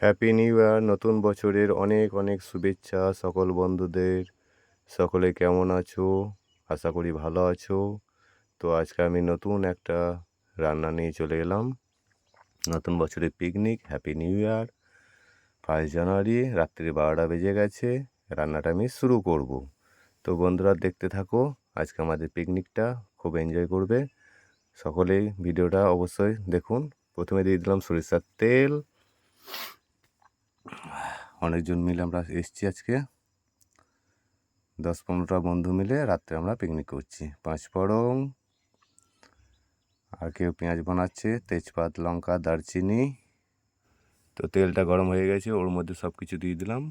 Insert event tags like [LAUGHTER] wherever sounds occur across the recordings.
Happy new ইয়ার নতুন বছরের অনেক অনেক শুভেচ্ছা সকল বন্ধুদের। সকলে কেমন আছো? আশা করি ভালো আছো। তো আজকে আমি নতুন একটা রান্না নিয়ে চলে এলাম। নতুন বছরের picnic happy new year first January রাত্রি বারোটা বেজে গেছে, রান্নাটা আমি শুরু করব। তো বন্ধুরা, দেখতে থাকো, আজকে আমাদের পিকনিকটা খুব এনজয় করবে। সকলেই ভিডিওটা অবশ্যই দেখুন। প্রথমে দিয়ে দিলাম সরিষার তেল। অনেকজন মিলে আমরা এসছি আজকে। দশ পনেরোটা বন্ধু মিলে রাত্রে আমরা পিকনিক করছি। পাঁচ ফড়ং আর কেউ পেঁয়াজ বানাচ্ছে, তেজপাত, লঙ্কা, দারচিনি। তো তেলটা গরম হয়ে গেছে, ওর মধ্যে সব কিছু দিয়ে দিলাম।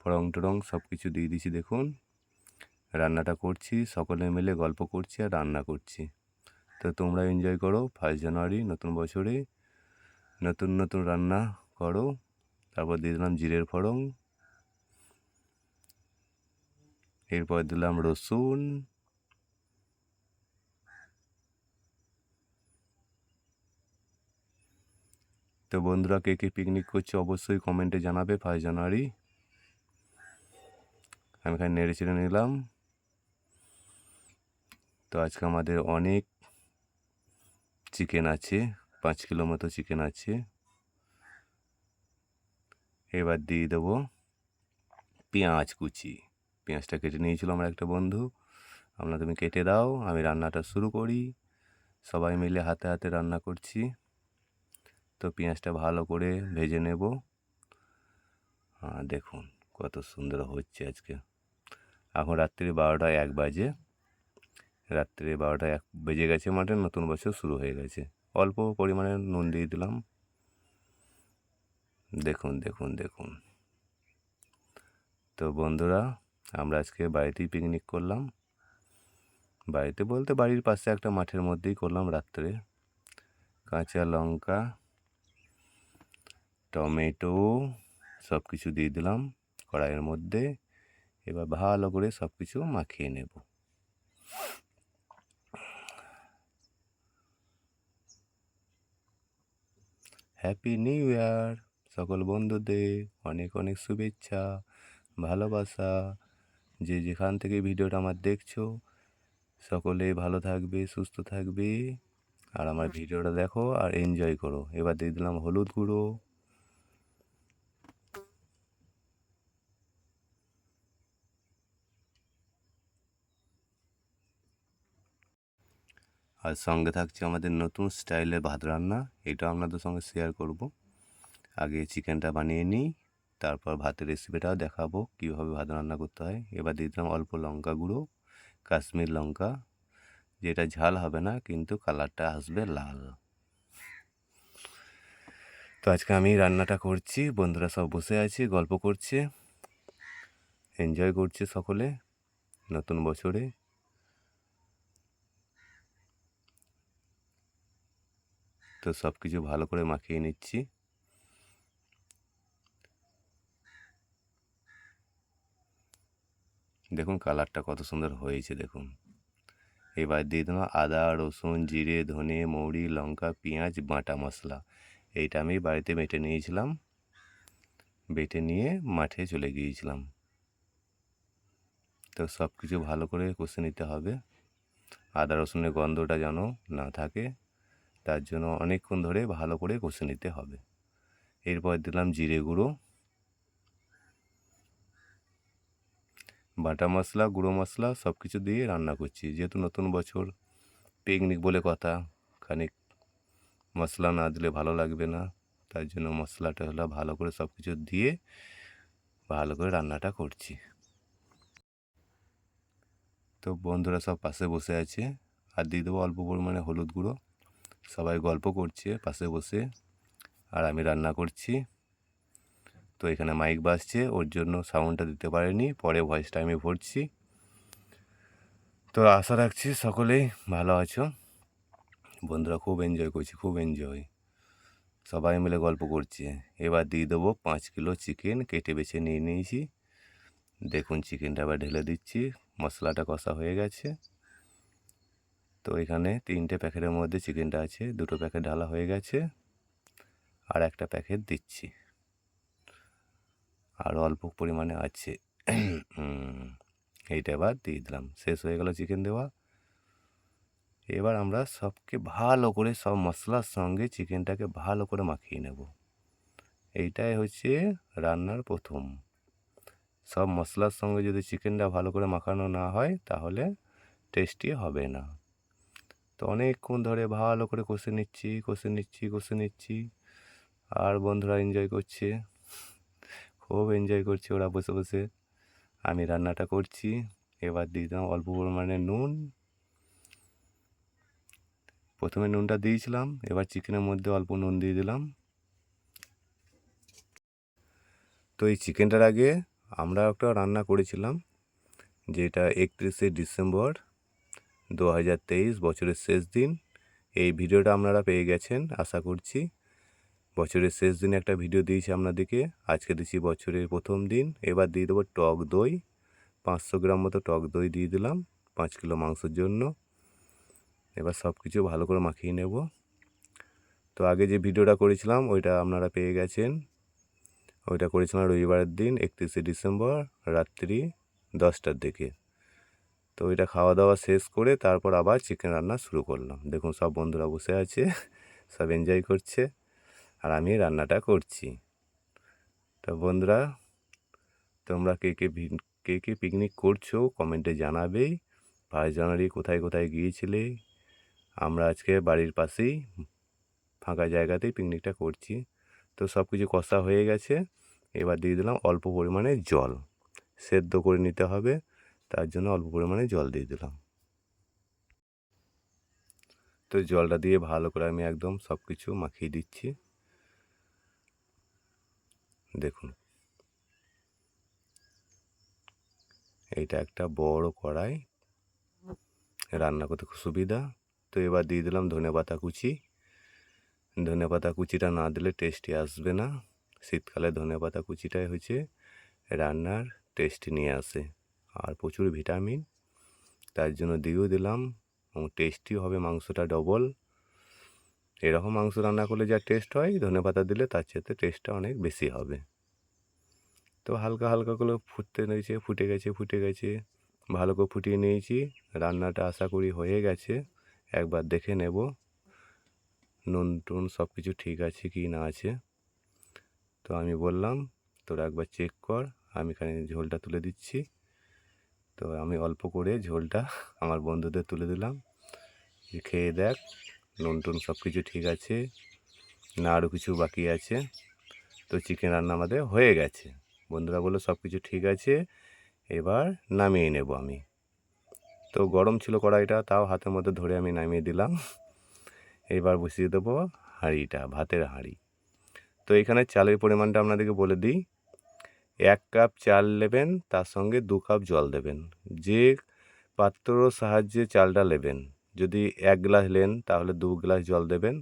ফড়ং টড়ং সব কিছু দিয়ে দিয়েছি, দেখুন। রান্নাটা করছি, সকলে মিলে গল্প করছি আর রান্না করছি। তো তোমরা এনজয় করো, ফার্স্ট জানুয়ারি, নতুন বছরে নতুন নতুন রান্না করো। তারপর দিয়ে দিলাম জিরের ফড়ং এরপর দিলাম রসুন। তো বন্ধুরা, কে কে পিকনিক করছে অবশ্যই কমেন্টে জানাবে ফার্স্ট জানুয়ারি। আমি এখানে নেড়ে চেড়ে নিলাম। তো আজকে আমাদের অনেক চিকেন আছে, পাঁচ কিলো মতো চিকেন আছে। এবার দিয়ে দেবো পেঁয়াজ কুচি। পেঁয়াজটা কেটে নিয়েছিল আমার একটা বন্ধু। আমরা তুমি কেটে দাও, আমি রান্নাটা শুরু করি। সবাই মিলে হাতে হাতে রান্না করছি। তো পেঁয়াজটা ভালো করে ভেজে নেব। দেখুন কত সুন্দর হচ্ছে আজকে। এখন রাত্রি বারোটা এক বাজে। রাত্রে বারোটা এক বেজে গেছে মাঠে, নতুন বছর শুরু হয়ে গেছে। অল্প পরিমাণে নুন দিয়ে দিলাম। দেখুন দেখুন দেখুন। তো বন্ধুরা, আমরা আজকে বাড়িতেই পিকনিক করলাম। বাড়িতে বলতে বাড়ির পাশে একটা মাঠের মধ্যেই করলাম রাত্রে। কাঁচা লঙ্কা, টমেটো সব কিছু দিয়ে দিলাম কড়াইয়ের মধ্যে। এবার ভালো করে সব কিছু মাখিয়ে নেব। হ্যাপি নিউ ইয়ার সকল বন্ধুদের অনেক অনেক শুভেচ্ছা, ভালোবাসা। যে যেখান থেকে ভিডিওটা আমার দেখছ, সকলে ভালো থাকবে, সুস্থ থাকবে। আর আমার ভিডিওটা দেখো আর এনজয় করো। এবার দিয়ে দিলাম হলুদ গুঁড়ো। আর সঙ্গে থাকছে আমাদের নতুন স্টাইলের ভাত রান্না। এটা আপনাদের সঙ্গে শেয়ার করব। আগে চিকেনটা বানিয়ে নিই, তারপর ভাতের রেসিপিটাও দেখাবো কীভাবে ভাত রান্না করতে হয়। এবার দিয়ে দিলাম অল্প লঙ্কা গুঁড়ো, কাশ্মীর লঙ্কা, যেটা ঝাল হবে না, কিন্তু কালারটা আসবে লাল। তো আজকে আমি রান্নাটা করছি, বন্ধুরা সব বসে আছে, গল্প করছে এনজয় করছে সকলে, নতুন বছরে। তো সব কিছু ভালো করে মাখিয়ে নিচ্ছি। দেখুন কালারটা কত সুন্দর হয়েছে, দেখুন। এবার দিয়ে দেবো আদা, রসুন, জিরে, ধনে, মৌরি, লঙ্কা, পেঁয়াজ, বাটা মশলা। এইটা আমি বাড়িতে বেটে নিয়েছিলাম। বেটে নিয়ে মাঠে চলে গিয়েছিলাম। তো সব কিছু ভালো করে কষে নিতে হবে। আদা, রসুনের গন্ধটা যেন না থাকে, তার জন্য অনেকক্ষণ ধরে ভালো করে কষে নিতে হবে। এরপর দিলাম জিরে গুঁড়ো। বাটা মশলা, গুঁড়ো মশলা সব কিছু দিয়ে রান্না করছি। যেহেতু নতুন বছর পিকনিক বলে কথা, খানিক মশলা না দিলে ভালো লাগবে না। তার জন্য মশলাটা হলো ভালো করে সব কিছু দিয়ে ভালো করে রান্নাটা করছি। তো বন্ধুরা সব পাশে বসে আছে। আর দিয়ে দেবো অল্প পরিমাণে হলুদ গুঁড়ো। সবাই গল্প করছে পাশে বসে। আর আমি রান্না করছি। তো এখানে মাইক বাজছে, ওর জন্য সাউন্ডটা দিতে পারিনি, পরে ভয়েসটা আমি ভরছি। তো আশা রাখছি সকলেই ভালো আছো। বন্ধুরা, খুব এনজয় করছি, খুব এনজয় সবাই মিলে গল্প করছে। এবার দিয়ে দেবো পাঁচ কিলো চিকেন কেটে বেছে নিয়ে নিয়েছি। দেখুন চিকেনটা আবার ঢেলে দিচ্ছি, মশলাটা কষা হয়ে গেছে। তো এখানে তিনটে প্যাকেটের মধ্যে চিকেনটা আছে, দুটো প্যাকেট ঢালা হয়ে গেছে, আর একটা প্যাকেট দিচ্ছি। আর অল্প পরিমাণে আছে। এইটা এবার দিয়ে দিলাম। শেষ হয়ে গেল চিকেন দেওয়া। এবার আমরা সবকে ভালো করে সব মশলার সঙ্গে চিকেনটাকে ভালো করে মাখিয়ে নেব। এইটাই হচ্ছে রান্নার প্রথম। সব মশলার সঙ্গে যদি চিকেনটা ভালো করে মাখানো না হয়, তাহলে টেস্টি হবে না। তো অনেকক্ষণ ধরে ভালো করে কষে নিচ্ছি কষে নিচ্ছি কষে নিচ্ছি। আর বন্ধুরা এনজয় করছে। খুব এনজয় করছে ওরা বসে বসে। আমি রান্নাটা করছি, এবার দিয়ে দিলাম অল্প পরিমাণে নুন। প্রথমে নুনটা দিয়েছিলাম, এবার চিকেনের মধ্যে অল্প নুন দিয়ে দিলাম। তো এই চিকেনটার আগে আমরা একটা রান্না করেছিলাম, যেটা একত্রিশে ডিসেম্বর দু হাজার তেইশ বছরের শেষ দিন। এই ভিডিওটা আপনারা পেয়ে গেছেন, আশা করছি। বছরের শেষ দিনে একটা ভিডিও দিয়েছি আপনাদেরকে। আজকে দিচ্ছি বছরের প্রথম দিন। এবার দিয়ে দেবো টক দই। পাঁচশো গ্রাম মতো টক দই দিয়ে দিলাম, পাঁচ কিলো মাংসের জন্য। এবার সব কিছু ভালো করে মাখিয়ে নেব। তো আগে যে ভিডিওটা করেছিলাম, ওইটা আপনারা পেয়ে গেছেন। ওইটা করেছিলাম রবিবারের দিন, একত্রিশে ডিসেম্বর, রাত্রি দশটার দিকে। তো ওইটা খাওয়া দাওয়া শেষ করে তারপর আবার চিকেন রান্না শুরু করলাম। দেখুন সব বন্ধুরা বসে আছে, সব এনজয় করছে। আর আমি রান্নাটা করছি। তো বন্ধুরা, তোমরা কে কে কে কে পিকনিক করছ কমেন্টে জানাবেই ফার্স্ট জানুয়ারি কোথায় কোথায় গিয়েছিলে? আমরা আজকে বাড়ির পাশেই ফাঁকা জায়গাতেই পিকনিকটা করছি। তো সব কিছু কষা হয়ে গেছে। এবার দিয়ে দিলাম অল্প পরিমাণে জল। সেদ্ধ করে নিতে হবে। তার জন্য অল্প পরিমাণে জল দিয়ে দিলাম। তো জলটা দিয়ে ভালো করে আমি একদম সব কিছু মাখিয়ে দিচ্ছি। দেখুন। এইটা একটা বড় কড়াই। রান্না করতে খুব সুবিধা। তো এবার দিয়ে দিলাম ধনে পাতা কুচি। ধনে পাতা কুচিটা না দিলে টেস্টি আসবে না। শীতকালে ধনে পাতা কুচিটাই হচ্ছে রান্নার টেস্ট নিয়ে আসে। আর প্রচুর ভিটামিন তার জন্য দিয়েও দিলাম। এবং টেস্টি হবে মাংসটা ডবল এরকম মাংস রান্না করলে যা টেস্ট হয়, ধনে পাতা দিলে তার চেয়ে টেস্টটা অনেক বেশি হবে। তো হালকা হালকা করে ফুটতে নিয়েছে ফুটে গেছে ফুটে গেছে। ভালো করে ফুটিয়ে নিয়েছি। রান্নাটা আশা করি হয়ে গেছে। একবার দেখে নেব নুন টুন সব কিছু ঠিক আছে কি না আছে। তো আমি বললাম, তোরা একবার চেক কর। আমি এখানে ঝোলটা তুলে দিচ্ছি। তো আমি অল্প করে ঝোলটা আমার বন্ধুদের তুলে দিলাম। খেয়ে দেখ টুন সব কিছু ঠিক আছে, না আরও কিছু বাকি আছে, তো চিকেন রান্না আমাদের হয়ে গেছে। বন্ধুরা বলল সব কিছু ঠিক আছে, এবার নামিয়ে নেব আমি। তো গরম ছিল কড়াইটা, তাও হাতের মধ্যে ধরে আমি নামিয়ে দিলাম। এবার বসিয়ে দেবো হাঁড়িটা, ভাতের হাঁড়ি। তো এখানে চালের পরিমাণটা আপনাদেরকে বলে দিই। এক কাপ চাল নেবেন, তার সঙ্গে দু কাপ জল দেবেন। যে পাত্রর সাহায্যে চালটা নেবেন যদি এক গ্লাস নেন, তাহলে দু গ্লাস জল দেবেন।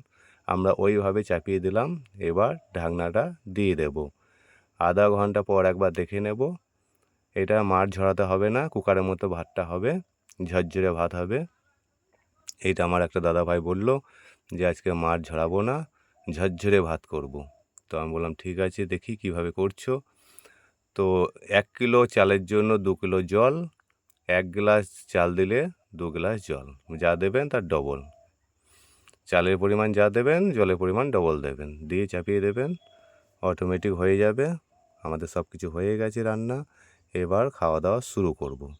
আমরা ওইভাবে চাপিয়ে দিলাম। এবার ঢাকনাটা দিয়ে দেব। আধা ঘণ্টা পর একবার দেখে নেব। এটা মাঠ ঝরাতে হবে না, কুকারের মতো ভাতটা হবে, ঝরঝরে ভাত হবে। এইটা আমার একটা দাদা ভাই বলল যে, আজকে মাঠ ঝরাবো না, ঝরঝরে ভাত করব। তো আমি বললাম, ঠিক আছে, দেখি কীভাবে করছ। তো এক কিলো চালের জন্য দু কিলো জল, এক গ্লাস চাল দিলে দু গ্লাস জল। যা দেবেন তার ডবল চালের পরিমাণ যা দেবেন, জলের পরিমাণ ডবল দেবেন। দিয়ে চাপিয়ে দেবেন। অটোমেটিক হয়ে যাবে। আমাদের সব কিছু হয়ে গেছে রান্না। এবার খাওয়া দাওয়া শুরু করব।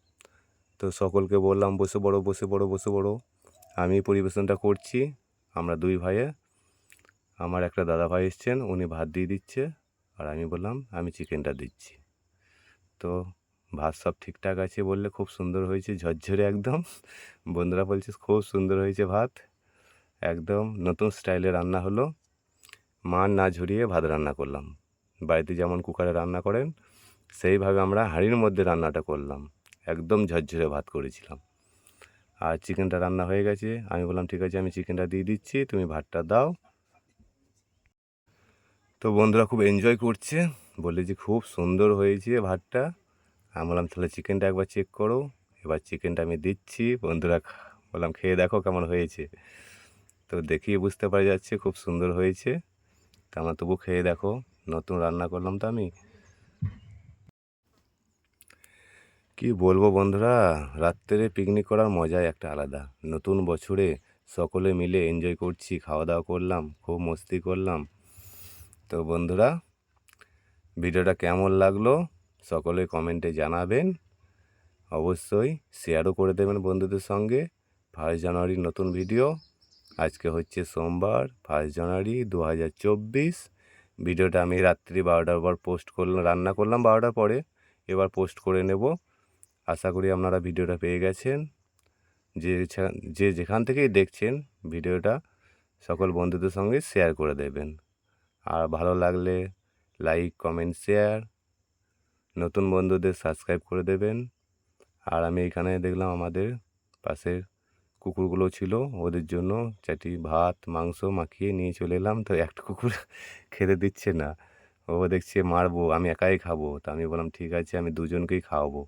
তো সকলকে বললাম, বসে বড়ো বসে বড়ো বসে বড়ো আমি পরিবেশনটা করছি। আমরা দুই ভাইয়ে। আমার একটা দাদা ভাই এসছেন, উনি ভাত দিয়ে দিচ্ছে। আর আমি বললাম, আমি চিকেনটা দিচ্ছি। তো ভাত সব ঠিকঠাক আছে বললে খুব সুন্দর হয়েছে, ঝরঝরে একদম। বন্ধুরা বলছে খুব সুন্দর হয়েছে ভাত। একদম নতুন স্টাইলে রান্না হলো। মান না ঝরিয়ে ভাত রান্না করলাম। বাড়িতে যেমন কুকারে রান্না করেন, সেইভাবে আমরা হাঁড়ির মধ্যে রান্নাটা করলাম। একদম ঝরঝরে ভাত করেছিলাম। আর চিকেনটা রান্না হয়ে গেছে। আমি বললাম, ঠিক আছে, আমি চিকেনটা দিয়ে দিচ্ছি, তুমি ভাতটা দাও। তো বন্ধুরা খুব এনজয় করছে। বলে যে খুব সুন্দর হয়েছে ভাতটা। আমি বললাম, তাহলে চিকেনটা একবার চেক করো। এবার চিকেনটা আমি দিচ্ছি। বন্ধুরা বললাম, খেয়ে দেখো কেমন হয়েছে। তো দেখিয়ে বুঝতে পারা যাচ্ছে, খুব সুন্দর হয়েছে। তা তবু খেয়ে দেখো। নতুন রান্না করলাম তো আমি। কি বলব বন্ধুরা, রাত্রে পিকনিক করার মজাই একটা আলাদা। নতুন বছরে সকলে মিলে এনজয় করছি খাওয়া দাওয়া করলাম, খুব মস্তি করলাম। তো বন্ধুরা, ভিডিওটা কেমন লাগল? সকলে কমেন্টে জানাবেন। অবশ্যই শেয়ারও করে দেবেন বন্ধুদের সঙ্গে। ফার্স্ট জানুয়ারির নতুন ভিডিও। আজকে হচ্ছে সোমবার, ফার্স্ট জানুয়ারি দু হাজার চব্বিশ। ভিডিওটা আমি রাত্রি বারোটার পর পোস্ট করলাম, রান্না করলাম বারোটার পরে। এবার পোস্ট করে নেব। আশা করি আপনারা ভিডিওটা পেয়ে গেছেন। যে যে যেখান থেকেই দেখছেন ভিডিওটা, সকল বন্ধুদের সঙ্গে শেয়ার করে দেবেন। আর ভালো লাগলে লাইক, কমেন্ট, শেয়ার। নতুন বন্ধুদের সাবস্ক্রাইব করে দেবেন। আর আমি এখানে দেখলাম আমাদের পাশের কুকুরগুলো ছিল, ওদের জন্য চারটি ভাত, মাংস মাখিয়ে নিয়ে চলে এলাম। তো একটা কুকুর [LAUGHS] খেতে দিচ্ছে না। ও দেখছে মারবো, আমি একাই খাব। তো আমি বললাম, ঠিক আছে, আমি দুজনকেই খাওয়াবো।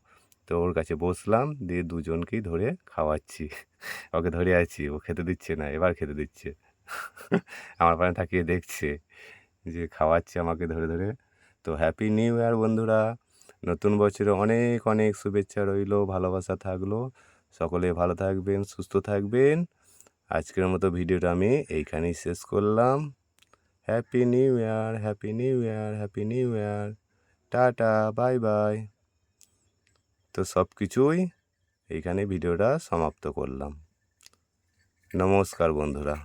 তো ওর কাছে বসলাম, দিয়ে দুজনকেই ধরে খাওয়াচ্ছি। [LAUGHS] ওকে ধরে আছি, ও খেতে দিচ্ছে না, এবার খেতে দিচ্ছে। [LAUGHS] আমার পানে তাকিয়ে দেখছে যে খাওয়াচ্ছে আমাকে ধরে ধরে। তো হ্যাপি নিউ ইয়ার বন্ধুরা। নতুন বছরে অনেক অনেক শুভেচ্ছা রইল, ভালোবাসা থাকল। সকলে ভালো থাকবেন, সুস্থ থাকবেন। আজকের মতো ভিডিওটা আমি এইখানেই শেষ করলাম। Happy new year happy new year happy new year tata, bye bye. তো সব কিছুই এইখানে ভিডিওটা সমাপ্ত করলাম। নমস্কার বন্ধুরা।